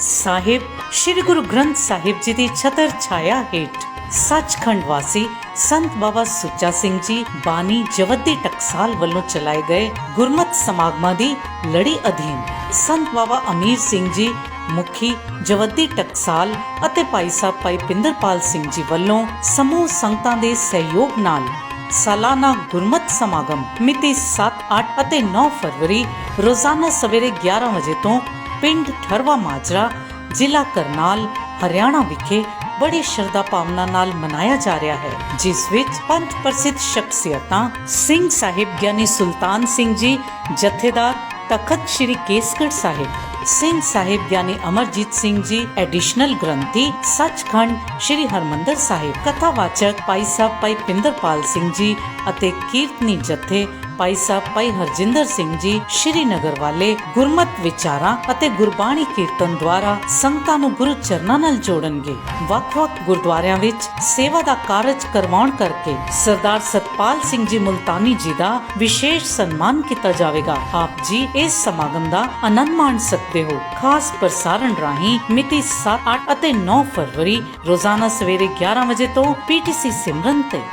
ਸਾਹਿਬ ਸ੍ਰੀ ਗੁਰੂ ਗ੍ਰੰਥ ਸਾਹਿਬ ਜੀ ਦੀ ਛਤਰ ਛਾਇਆ ਹੇਠ ਸੱਚਖੰਡ ਵਾਸੀ ਸੰਤ ਬਾਬਾ ਸੁੱਚਾ ਸਿੰਘ ਜੀ ਬਾਨੀ ਜਵੱਦੀ ਟਕਸਾਲ ਵੱਲੋਂ ਚਲਾਏ ਗਏ ਗੁਰਮਤ ਸਮਾਗਮਾਂ ਦੀ ਲੜੀ ਅਧੀਨ ਸੰਤ ਬਾਬਾ ਅਮੀਰ ਸਿੰਘ ਜੀ ਮੁਖੀ ਜਵੱਦੀ ਟਕਸਾਲ ਅਤੇ ਭਾਈ ਸਾਹਿਬ ਭਾਈ ਪਿੰਦਰਪਾਲ ਸਿੰਘ ਜੀ ਵੱਲੋਂ ਸਮੂਹ ਸੰਗਤਾਂ ਦੇ ਸਹਿਯੋਗ ਨਾਲ ਸਾਲਾਨਾ ਗੁਰਮਤ ਸਮਾਗਮ ਮਿਤੀ 7, 8 ਅਤੇ 9 ਫਰਵਰੀ ਰੋਜ਼ਾਨਾ ਸਵੇਰੇ 11 ਵਜੇ ਤੋਂ ਪਿੰਡ ਠਰਵਾ ਮਾਜਰਾ, ਜ਼ਿਲ੍ਹਾ ਕਰਨਾਲ, ਹਰਿਆਣਾ ਵਿਖੇ ਬੜੀ ਸ਼ਰਧਾ ਭਾਵਨਾ ਨਾਲ ਮਨਾਇਆ ਜਾ ਰਿਹਾ ਹੈ, ਜਿਸ ਵਿੱਚ ਪੰਜ ਪ੍ਰਸਿੱਧ ਸ਼ਖਸੀਅਤਾਂ ਸਿੰਘ ਸਾਹਿਬ ਗਿਆਨੀ ਸੁਲਤਾਨ ਸਿੰਘ ਜੀ, ਜਥੇਦਾਰ ਤਖਤ ਸ੍ਰੀ ਕੇਸਗੜ੍ਹ ਸਾਹਿਬ, ਸਿੰਘ ਸਾਹਿਬ ਗਿਆਨੀ ਅਮਰਜੀਤ ਸਿੰਘ ਜੀ, ਐਡੀਸ਼ਨਲ ਗ੍ਰੰਥੀ ਸੱਚਖੰਡ ਸ੍ਰੀ ਹਰਮੰਦਰ ਸਾਹਿਬ, ਕਥਾਵਾਚਕ ਭਾਈ ਸਾਹਿਬ ਭਾਈ ਪਿੰਦਰਪਾਲ ਸਿੰਘ ਜੀ ਅਤੇ ਕੀਰਤਨੀ ਜਥੇ ਭਾਈ ਸਾਹਿਬ ਭਾਈ ਹਰਜਿੰਦਰ ਸਿੰਘ ਜੀ ਸ੍ਰੀ ਨਗਰ ਵਾਲੇ ਗੁਰਮਤ ਵਿਚਾਰਾਂ ਅਤੇ ਗੁਰਬਾਣੀ ਕੀਰਤਨ ਦੁਆਰਾ ਸੰਗਤਾਂ ਨੂੰ ਗੁਰੂ ਚਰਨਾਂ ਨਾਲ ਜੋੜਨਗੇ। ਵੱਖ-ਵੱਖ ਗੁਰਦੁਆਰਿਆਂ ਵਿੱਚ ਸੇਵਾ ਦਾ ਕਾਰਜ ਕਰਵਾਉਣ ਕਰਕੇ ਸਰਦਾਰ ਸਤਪਾਲ ਸਿੰਘ ਜੀ ਮੁਲਤਾਨੀ ਜੀ ਦਾ ਵਿਸ਼ੇਸ਼ ਸਨਮਾਨ ਕੀਤਾ ਜਾਵੇਗਾ। ਆਪ ਜੀ ਇਸ ਸਮਾਗਮ ਦਾ ਆਨੰਦ ਮਾਣ ਸਕਦੇ ਹੋ। ਖਾਸ ਪ੍ਰਸਾਰਣ ਰਾਹੀਂ ਮਿਤੀ 7 8 ਅਤੇ 9 ਫਰਵਰੀ ਰੋਜ਼ਾਨਾ ਸਵੇਰੇ 11 ਵਜੇ ਤੋਂ ਪੀਟੀਸੀ ਸਿਮਰਨ ਤੇ